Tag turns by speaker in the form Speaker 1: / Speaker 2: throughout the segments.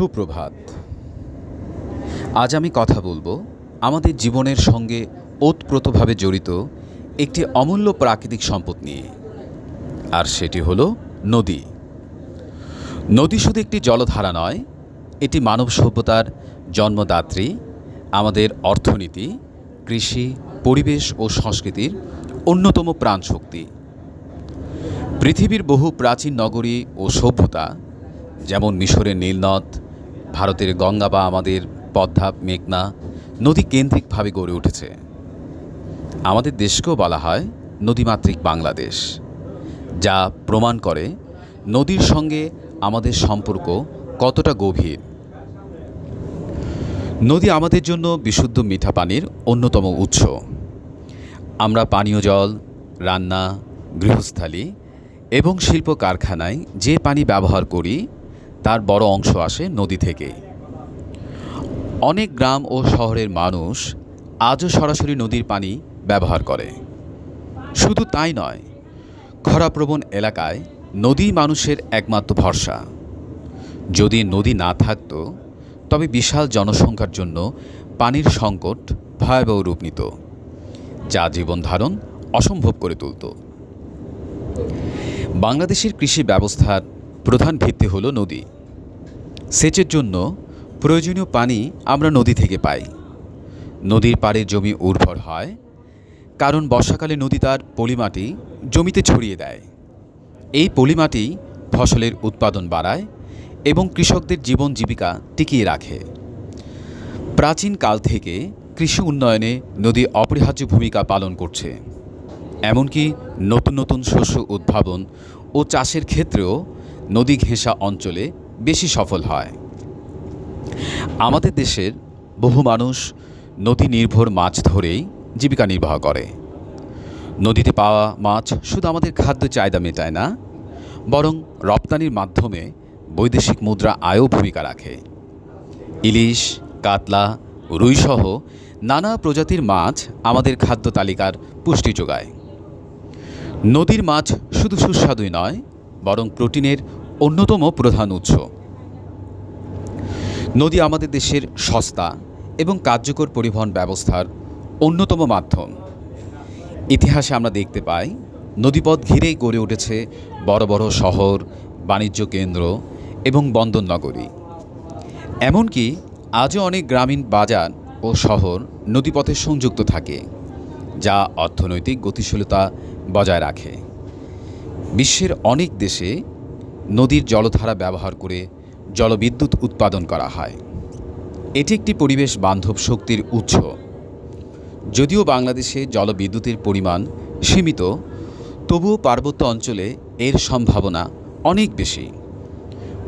Speaker 1: সুপ্রভাত। আজ আমি কথা বলব আমাদের জীবনের সঙ্গে ওতপ্রোতভাবে জড়িত একটি অমূল্য প্রাকৃতিক সম্পদ নিয়ে, আর সেটি হলো নদী। নদী শুধু একটি জলধারা নয়, এটি মানব সভ্যতার জন্মদাত্রী, আমাদের অর্থনীতি, কৃষি, পরিবেশ ও সংস্কৃতির অন্যতম প্রাণশক্তি পৃথিবীর বহু প্রাচীন নগরী ও সভ্যতা, যেমন মিশরের নীলনদ ভারতের গঙ্গা বা আমাদের পদ্মা, মেঘনা নদী কেন্দ্রিকভাবে গড়ে উঠেছে। আমাদের দেশকেও বলা হয় নদীমাতৃক বাংলাদেশ, যা প্রমাণ করে নদীর সঙ্গে আমাদের সম্পর্ক কতটা গভীর। নদী আমাদের জন্য বিশুদ্ধ মিঠা পানির অন্যতম উৎস। আমরা পানীয় জল, রান্না, গৃহস্থালী এবং শিল্প কারখানায় যে পানি ব্যবহার করি তার বড় অংশ আসে নদী থেকে অনেক গ্রাম ও শহরের মানুষ আজও সরাসরি নদীর পানি ব্যবহার করে। শুধু তাই নয়, খরাপ্রবণ এলাকায় নদী মানুষের একমাত্র ভরসা। যদি নদী না থাকতো, তবে বিশাল জনসংখ্যার জন্য পানির সংকট ভয়াবহ রূপ নিত, যা জীবন ধারণ অসম্ভব করে তুলত। বাংলাদেশের কৃষি ব্যবস্থার প্রধান ভিত্তি হল নদী। সেচের জন্য প্রয়োজনীয় পানি আমরা নদী থেকে পাই। নদীর পাড়ের জমি উর্বর হয়, কারণ বর্ষাকালে নদী তার পলিমাটি জমিতে ছড়িয়ে দেয়। এই পলিমাটি ফসলের উৎপাদন বাড়ায় এবং কৃষকদের জীবন জীবিকা টিকিয়ে রাখে। প্রাচীন কাল থেকে কৃষি উন্নয়নে নদী অপরিহার্য ভূমিকা পালন করছে। এমনকি নতুন নতুন শস্য উদ্ভাবন ও চাষের ক্ষেত্রেও নদী ঘেঁষা অঞ্চলে বেশি সফল হয়। আমাদের দেশের বহু মানুষ নদী নির্ভর মাছ ধরেই জীবিকা নির্বাহ করে। নদীতে পাওয়া মাছ শুধু আমাদের খাদ্য চাহিদা মেটায় না, বরং রপ্তানির মাধ্যমে বৈদেশিক মুদ্রা আয়ও ভূমিকা রাখে। ইলিশ, কাতলা, রুইসহ নানা প্রজাতির মাছ আমাদের খাদ্য তালিকার পুষ্টি যোগায়। নদীর মাছ শুধু সুস্বাদুই নয়, বরং প্রোটিনের অন্যতম প্রধান উৎস। নদী আমাদের দেশের সস্তা এবং কার্যকর পরিবহন ব্যবস্থার অন্যতম মাধ্যম। ইতিহাসে আমরা দেখতে পাই, নদীপথ ঘিরেই গড়ে উঠেছে বড় বড় শহর, বাণিজ্য কেন্দ্র এবং বন্দর নগরী। এমনকি আজও অনেক গ্রামীণ বাজার ও শহর নদীপথে সংযুক্ত থাকে, যা অর্থনৈতিক গতিশীলতা বজায় রাখে। বিশ্বের অনেক দেশে নদীর জলধারা ব্যবহার করে জলবিদ্যুৎ উৎপাদন করা হয়। এটি একটি পরিবেশ বান্ধব শক্তির উৎস। যদিও বাংলাদেশে জলবিদ্যুতের পরিমাণ সীমিত, তবুও পার্বত্য অঞ্চলে এর সম্ভাবনা অনেক বেশি।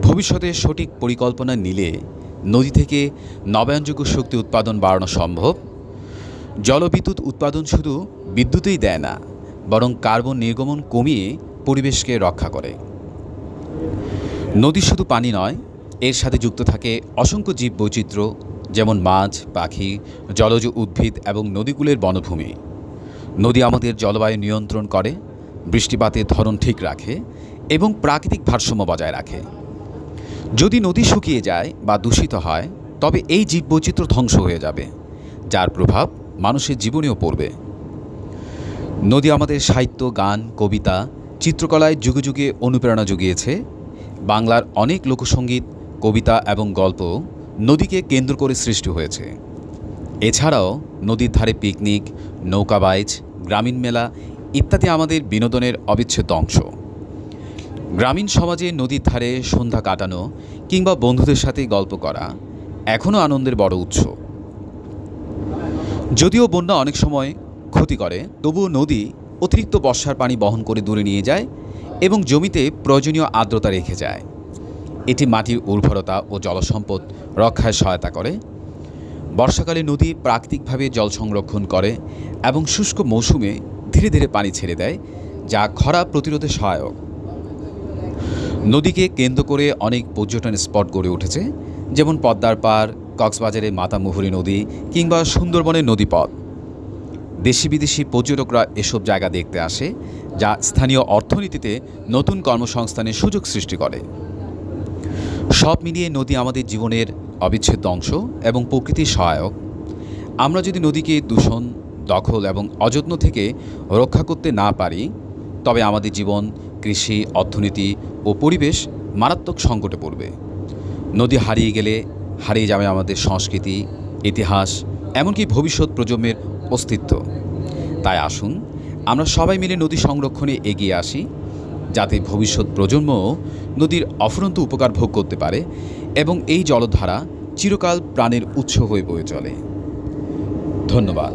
Speaker 1: ভবিষ্যতে সঠিক পরিকল্পনা নিলে নদী থেকে নবায়নযোগ্য শক্তি উৎপাদন বাড়ানো সম্ভব। জলবিদ্যুৎ উৎপাদন শুধু বিদ্যুতেই দেয় না, বরং কার্বন নির্গমন কমিয়ে পরিবেশকে রক্ষা করে। নদী শুধু পানি নয়, এর সাথে যুক্ত থাকে অসংখ্য জীব বৈচিত্র্য যেমন মাছ, পাখি, জলজ উদ্ভিদ এবং নদীগুলোর বনভূমি। নদী আমাদের জলবায়ু নিয়ন্ত্রণ করে বৃষ্টিপাতের ধরন ঠিক রাখে এবং প্রাকৃতিক ভারসাম্য বজায় রাখে। যদি নদী শুকিয়ে যায় বা দূষিত হয়, তবে এই জীববৈচিত্র্য ধ্বংস হয়ে যাবে, যার প্রভাব মানুষের জীবনেও পড়বে। নদী আমাদের সাহিত্য, গান, কবিতা, চিত্রকলায় যুগে যুগে অনুপ্রেরণা জুগিয়েছে বাংলার অনেক লোকসঙ্গীত, কবিতা এবং গল্প নদীকে কেন্দ্র করে সৃষ্টি হয়েছে। এছাড়াও নদীর ধারে পিকনিক নৌকাবাইজ গ্রামীণ মেলা ইত্যাদি আমাদের বিনোদনের অবিচ্ছেদ্য অংশ। গ্রামীণ সমাজে নদীর ধারে সন্ধ্যা কাটানো কিংবা বন্ধুদের সাথে গল্প করা এখনও আনন্দের বড় উৎস। যদিও বন্যা অনেক সময় ক্ষতি করে, তবুও নদী অতিরিক্ত বর্ষার পানি বহন করে দূরে নিয়ে যায় এবং জমিতে প্রয়োজনীয় আর্দ্রতা রেখে যায়। এটি মাটির উর্বরতা ও জলসম্পদ রক্ষায় সহায়তা করে। বর্ষাকালে নদী প্রাকৃতিকভাবে জল সংরক্ষণ করে এবং শুষ্ক মৌসুমে ধীরে ধীরে পানি ছেড়ে দেয়, যা খরা প্রতিরোধে সহায়ক। নদীকে কেন্দ্র করে অনেক পর্যটন স্পট গড়ে উঠেছে, যেমন পদ্মার পার কক্সবাজারের মাতামুহুরী নদী কিংবা সুন্দরবনের নদীপথ। দেশি বিদেশি পর্যটকরা এসব জায়গা দেখতে আসে যা স্থানীয় অর্থনীতিতে নতুন কর্মসংস্থানের সুযোগ সৃষ্টি করে। সব মিলিয়ে নদী আমাদের জীবনের অবিচ্ছেদ্য অংশ এবং প্রকৃতির সহায়ক। আমরা যদি নদীকে দূষণ, দখল এবং অযত্ন থেকে রক্ষা করতে না পারি, তবে আমাদের জীবন, কৃষি, অর্থনীতি ও পরিবেশ মারাত্মক সংকটে পড়বে। নদী হারিয়ে গেলে হারিয়ে যাবে আমাদের সংস্কৃতি, ইতিহাস, এমনকি ভবিষ্যৎ প্রজন্মের অস্তিত্ব। তাই আসুন আমরা সবাই মিলে নদী সংরক্ষণে এগিয়ে আসি, যাতে ভবিষ্যৎ প্রজন্মও নদীর অফুরন্ত উপকার ভোগ করতে পারে এবং এই জলধারা চিরকাল প্রাণের উৎস হয়ে বয়ে চলে। ধন্যবাদ।